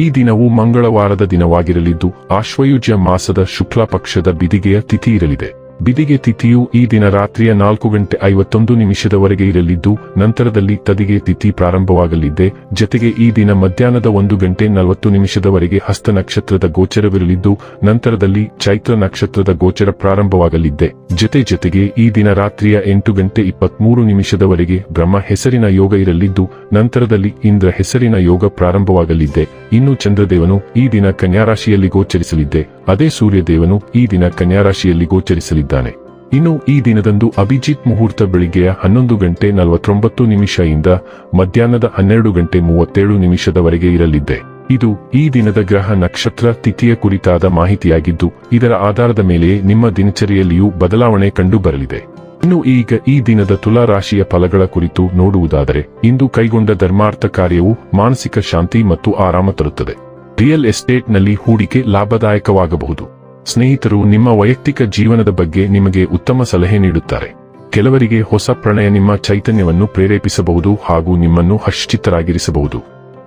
ಈ ದಿನವು ಮಂಗಳವಾರದ ದಿನವಾಗಿರಲಿದ್ದು ಆಶ್ವಯುಜ್ಯ ಮಾಸದ ಶುಕ್ಲ ಪಕ್ಷದ ಬಿದಿಗೆಯ ತಿಥಿ ಇರಲಿದೆ. ಬಿದಿಗೆ ತಿಥಿಯು ಈ ದಿನ ರಾತ್ರಿಯ ನಾಲ್ಕು ಗಂಟೆ ಐವತ್ತೊಂದು ನಿಮಿಷದವರೆಗೆ ಇರಲಿದ್ದು, ನಂತರದಲ್ಲಿ ತದಿಗೆ ತಿಥಿ ಪ್ರಾರಂಭವಾಗಲಿದೆ ಜತೆಗೆ ಈ ದಿನ ಮಧ್ಯಾಹ್ನದ ಒಂದು ಗಂಟೆ ನಲವತ್ತು ನಿಮಿಷದವರೆಗೆ ಹಸ್ತ ನಕ್ಷತ್ರದ ಗೋಚರವಿರಲಿದ್ದು, ನಂತರದಲ್ಲಿ ಚೈತ್ರ ನಕ್ಷತ್ರದ ಗೋಚರ ಪ್ರಾರಂಭವಾಗಲಿದೆ ಜತೆ ಜತೆಗೆ ಈ ದಿನ ರಾತ್ರಿಯ ಎಂಟು ಗಂಟೆ ಇಪ್ಪತ್ಮೂರು ನಿಮಿಷದವರೆಗೆ ಬ್ರಹ್ಮ ಹೆಸರಿನ ಯೋಗ ಇರಲಿದ್ದು, ನಂತರದಲ್ಲಿ ಇಂದ್ರ ಹೆಸರಿನ ಯೋಗ ಪ್ರಾರಂಭವಾಗಲಿದೆ ಇನ್ನು ಚಂದ್ರದೇವನು ಈ ದಿನ ಕನ್ಯಾರಾಶಿಯಲ್ಲಿ ಗೋಚರಿಸಲಿದ್ದೆ. ಅದೇ ಸೂರ್ಯದೇವನು ಈ ದಿನ ಕನ್ಯಾರಾಶಿಯಲ್ಲಿ ಗೋಚರಿಸಲಿದ್ದಾನೆ. ಇನ್ನು ಈ ದಿನದಂದು ಅಭಿಜಿತ್ ಮುಹೂರ್ತ ಬೆಳಿಗ್ಗೆಯ ಹನ್ನೊಂದು ಗಂಟೆ ನಲವತ್ತೊಂಬತ್ತು ನಿಮಿಷ ಇಂದ ಮಧ್ಯಾಹ್ನದ ಹನ್ನೆರಡು ಗಂಟೆ ಮೂವತ್ತೇಳು ನಿಮಿಷದವರೆಗೆ ಇರಲಿದ್ದೆ. ಇದು ಈ ದಿನದ ಗ್ರಹ ನಕ್ಷತ್ರ ತಿಥಿಯ ಕುರಿತಾದ ಮಾಹಿತಿಯಾಗಿದ್ದು, ಇದರ ಆಧಾರದ ಮೇಲೆ ನಿಮ್ಮ ದಿನಚರಿಯಲ್ಲಿಯೂ ಬದಲಾವಣೆ ಕಂಡು ಬರಲಿದೆ ಇನ್ನು ಈಗ ಈ ದಿನದ ತುಲಾ ರಾಶಿಯ ಫಲಗಳ ಕುರಿತು ನೋಡುವುದಾದರೆ, ಇಂದು ಕೈಗೊಂಡ ಧರ್ಮಾರ್ಥ ಕಾರ್ಯವು ಮಾನಸಿಕ ಶಾಂತಿ ಮತ್ತು ಆರಾಮ ತರುತ್ತದೆ. ರಿಯಲ್ ಎಸ್ಟೇಟ್ನಲ್ಲಿ ಹೂಡಿಕೆ ಲಾಭದಾಯಕವಾಗಬಹುದು. ಸ್ನೇಹಿತರು, ನಿಮ್ಮ ವೈಯಕ್ತಿಕ ಜೀವನದ ಬಗ್ಗೆ ನಿಮಗೆ ಉತ್ತಮ ಸಲಹೆ ನೀಡುತ್ತಾರೆ. ಕೆಲವರಿಗೆ ಹೊಸ ಪ್ರಣಯ ನಿಮ್ಮ ಚೈತನ್ಯವನ್ನು ಪ್ರೇರೇಪಿಸಬಹುದು ಹಾಗೂ ನಿಮ್ಮನ್ನು ಹಶ್ಚಿತ್ತರಾಗಿರಿಸಬಹುದು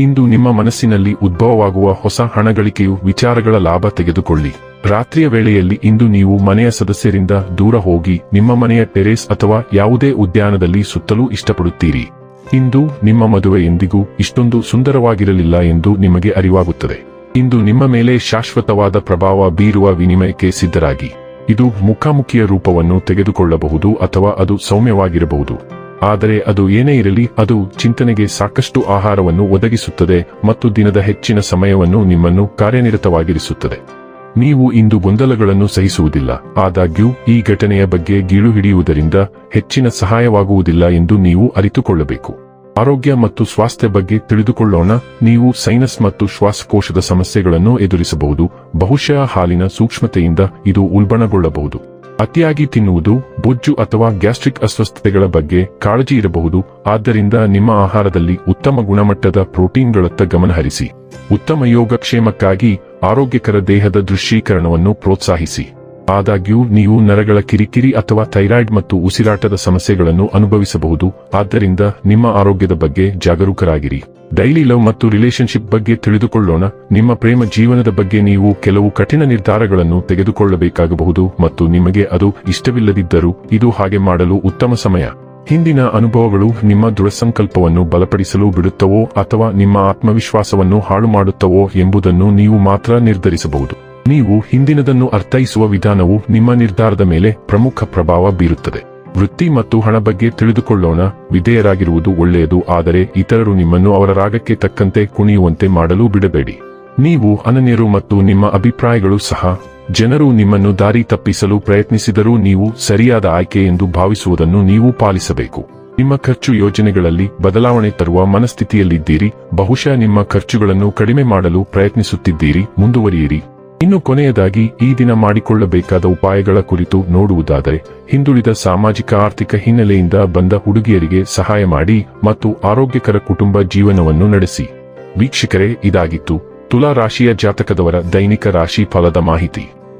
ಇಂದು ನಿಮ್ಮ ಮನಸ್ಸಿನಲ್ಲಿ ಉದ್ಭವವಾಗುವ ಹೊಸ ಹಣಗಳಿಕೆಯು ವಿಚಾರಗಳ ಲಾಭ ತೆಗೆದುಕೊಳ್ಳಿ. ರಾತ್ರಿಯ ವೇಳೆಯಲ್ಲಿ ಇಂದು ನೀವು ಮನೆಯ ಸದಸ್ಯರಿಂದ ದೂರ ಹೋಗಿ ನಿಮ್ಮ ಮನೆಯ ಟೆರೇಸ್ ಅಥವಾ ಯಾವುದೇ ಉದ್ಯಾನದಲ್ಲಿ ಸುತ್ತಲೂ ಇಷ್ಟಪಡುತ್ತೀರಿ. ಇಂದು ನಿಮ್ಮ ಮದುವೆ ಎಂದಿಗೂ ಇಷ್ಟೊಂದು ಸುಂದರವಾಗಿರಲಿಲ್ಲ ಎಂದು ನಿಮಗೆ ಅರಿವಾಗುತ್ತದೆ. ಇಂದು ನಿಮ್ಮ ಮೇಲೆ ಶಾಶ್ವತವಾದ ಪ್ರಭಾವ ಬೀರುವ ವಿನಿಮಯಕ್ಕೆ ಸಿದ್ಧರಾಗಿ. ಇದು ಮುಖಾಮುಖಿಯ ರೂಪವನ್ನು ತೆಗೆದುಕೊಳ್ಳಬಹುದು ಅಥವಾ ಅದು ಸೌಮ್ಯವಾಗಿರಬಹುದು. ಆದರೆ ಅದು ಏನೇ ಇರಲಿ, ಅದು ಚಿಂತನೆಗೆ ಸಾಕಷ್ಟು ಆಹಾರವನ್ನು ಒದಗಿಸುತ್ತದೆ ಮತ್ತು ದಿನದ ಹೆಚ್ಚಿನ ಸಮಯವನ್ನು ನಿಮ್ಮನ್ನು ಕಾರ್ಯನಿರತವಾಗಿರಿಸುತ್ತದೆ. ನೀವು ಇಂದು ಗೊಂದಲಗಳನ್ನು ಸಹಿಸುವುದಿಲ್ಲ. ಆದಾಗ್ಯೂ, ಈ ಘಟನೆಯ ಬಗ್ಗೆ ಗೀಳು ಹಿಡಿಯುವುದರಿಂದ ಹೆಚ್ಚಿನ ಸಹಾಯವಾಗುವುದಿಲ್ಲ ಎಂದು ನೀವು ಅರಿತುಕೊಳ್ಳಬೇಕು. ಆರೋಗ್ಯ ಮತ್ತು ಸ್ವಾಸ್ಥ್ಯ ಬಗ್ಗೆ ತಿಳಿದುಕೊಳ್ಳೋಣ. ನೀವು ಸೈನಸ್ ಮತ್ತು ಶ್ವಾಸಕೋಶದ ಸಮಸ್ಯೆಗಳನ್ನು ಎದುರಿಸಬಹುದು. ಬಹುಶಃ ಹಾಲಿನ ಸೂಕ್ಷ್ಮತೆಯಿಂದ ಇದು ಉಲ್ಬಣಗೊಳ್ಳಬಹುದು. ಅತಿಯಾಗಿ ತಿನ್ನುವುದು, ಬೊಜ್ಜು ಅಥವಾ ಗ್ಯಾಸ್ಟ್ರಿಕ್ ಅಸ್ವಸ್ಥತೆಗಳ ಬಗ್ಗೆ ಕಾಳಜಿ ಇರಬಹುದು. ಆದ್ದರಿಂದ ನಿಮ್ಮ ಆಹಾರದಲ್ಲಿ ಉತ್ತಮ ಗುಣಮಟ್ಟದ ಪ್ರೋಟೀನ್ಗಳತ್ತ ಗಮನಹರಿಸಿ. ಉತ್ತಮ ಯೋಗಕ್ಷೇಮಕ್ಕಾಗಿ ಆರೋಗ್ಯಕರ ದೇಹದ ದೃಶ್ಯೀಕರಣವನ್ನು ಪ್ರೋತ್ಸಾಹಿಸಿ. ಆದಾಗ್ಯೂ, ನೀವು ನರಗಳ ಕಿರಿಕಿರಿ ಅಥವಾ ಥೈರಾಯ್ಡ್ ಮತ್ತು ಉಸಿರಾಟದ ಸಮಸ್ಯೆಗಳನ್ನು ಅನುಭವಿಸಬಹುದು. ಆದ್ದರಿಂದ, ನಿಮ್ಮ ಆರೋಗ್ಯದ ಬಗ್ಗೆ ಜಾಗರೂಕರಾಗಿರಿ. ಡೈಲಿ ಲವ್ ಮತ್ತು ರಿಲೇಶನ್ಶಿಪ್ ಬಗ್ಗೆ ತಿಳಿದುಕೊಳ್ಳೋಣ. ನಿಮ್ಮ ಪ್ರೇಮ ಜೀವನದ ಬಗ್ಗೆ ನೀವು ಕೆಲವು ಕಠಿಣ ನಿರ್ಧಾರಗಳನ್ನು ತೆಗೆದುಕೊಳ್ಳಬೇಕಾಗಬಹುದು ಮತ್ತು ನಿಮಗೆ ಅದು ಇಷ್ಟವಿಲ್ಲದಿದ್ದರೂ, ಇದು ಹಾಗೆ ಮಾಡಲು ಉತ್ತಮ ಸಮಯ. ಹಿಂದಿನ ಅನುಭವಗಳು ನಿಮ್ಮ ದೃಢಸಂಕಲ್ಪವನ್ನು ಬಲಪಡಿಸಲು ಬಿಡುತ್ತವೋ ಅಥವಾ ನಿಮ್ಮ ಆತ್ಮವಿಶ್ವಾಸವನ್ನು ಹಾಳು ಮಾಡುತ್ತವೋ ಎಂಬುದನ್ನು ನೀವು ಮಾತ್ರ ನಿರ್ಧರಿಸಬಹುದು. ನೀವು ಹಿಂದಿನದನ್ನು ಅರ್ಥೈಸುವ ವಿಧಾನವು ನಿಮ್ಮ ನಿರ್ಧಾರದ ಮೇಲೆ ಪ್ರಮುಖ ಪ್ರಭಾವ ಬೀರುತ್ತದೆ. ವೃತ್ತಿ ಮತ್ತು ಹಣ ಬಗ್ಗೆ ತಿಳಿದುಕೊಳ್ಳೋಣ. ವಿಧೇಯರಾಗಿರುವುದು ಒಳ್ಳೆಯದು, ಆದರೆ ಇತರರು ನಿಮ್ಮನ್ನು ಅವರ ರಾಗಕ್ಕೆ ತಕ್ಕಂತೆ ಕುಣಿಯುವಂತೆ ಮಾಡಲು ಬಿಡಬೇಡಿ. ನೀವು ಅನನ್ಯರು ಮತ್ತು ನಿಮ್ಮ ಅಭಿಪ್ರಾಯಗಳು ಸಹ ಜನರು ನಿಮ್ಮನ್ನು ದಾರಿ ತಪ್ಪಿಸಲು ಪ್ರಯತ್ನಿಸಿದರೂ ನೀವು ಸರಿಯಾದ ಆಯ್ಕೆ ಎಂದು ಭಾವಿಸುವುದನ್ನು ನೀವು ಪಾಲಿಸಬೇಕು. ನಿಮ್ಮ ಖರ್ಚು ಯೋಜನೆಗಳಲ್ಲಿ ಬದಲಾವಣೆ ತರುವ ಮನಸ್ಥಿತಿಯಲ್ಲಿದ್ದೀರಿ, ಬಹುಶಃ ನಿಮ್ಮ ಖರ್ಚುಗಳನ್ನು ಕಡಿಮೆ ಮಾಡಲು ಪ್ರಯತ್ನಿಸುತ್ತಿದ್ದೀರಿ, ಮುಂದುವರಿಯಿರಿ. ಇನ್ನು ಕೊನೆಯದಾಗಿ, ಈ ದಿನ ಮಾಡಿಕೊಳ್ಳಬೇಕಾದ ಉಪಾಯಗಳ ಕುರಿತು ನೋಡುವುದಾದರೆ, ಹಿಂದುಳಿದ ಸಾಮಾಜಿಕ ಆರ್ಥಿಕ ಹಿನ್ನೆಲೆಯಿಂದ ಬಂದ ಹುಡುಗಿಯರಿಗೆ ಸಹಾಯ ಮಾಡಿ ಮತ್ತು ಆರೋಗ್ಯಕರ ಕುಟುಂಬ ಜೀವನವನ್ನು ನಡೆಸಿ. ವೀಕ್ಷಕರೇ, ಇದಾಗಿತ್ತು. ತುಲಾ ರಾಶಿಯ ಜಾತಕದವರ ದೈನಿಕ ರಾಶಿ ಫಲದ ಮಾಹಿತಿ.